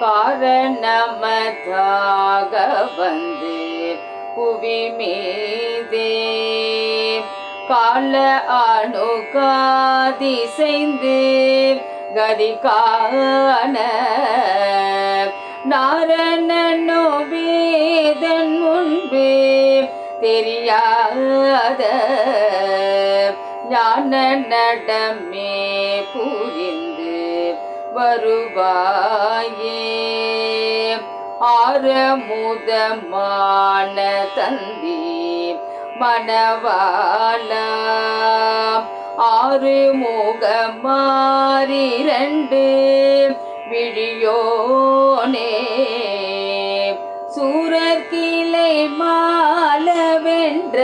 காரணமதாக வந்து புவி மீதே கால அணுகாதிசைந்து கதி காண நாரணனோ வேதன் முன்பு தெரியாத ஞான நடமே புரிந்து வருவாயே. ஆரமுதமான தந்தி மணவாளா. ஆறு முகமாறிரண்டு விழியோனே. சூரர் கிளை மாலவென்ற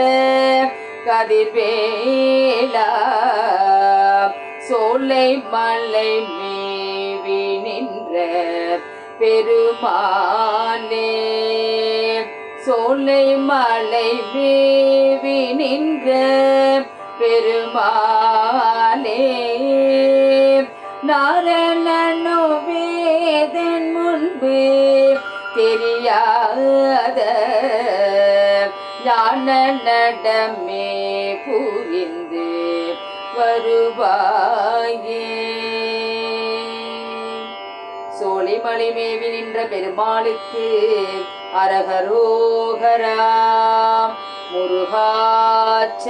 கதிர்வேலா. சோலை மலை மே நின்ற பெருமானே. சோலை மலை வேவி நின்ற பெருமானே. நாரணனோ வேதன் முன்பு தெரியாத ஞான நடமே புரிந்து வருவாயே. சோலைமலை மேவி நின்ற பெருமாளுக்கு அரகரோகரா முருகாச்சரணம்.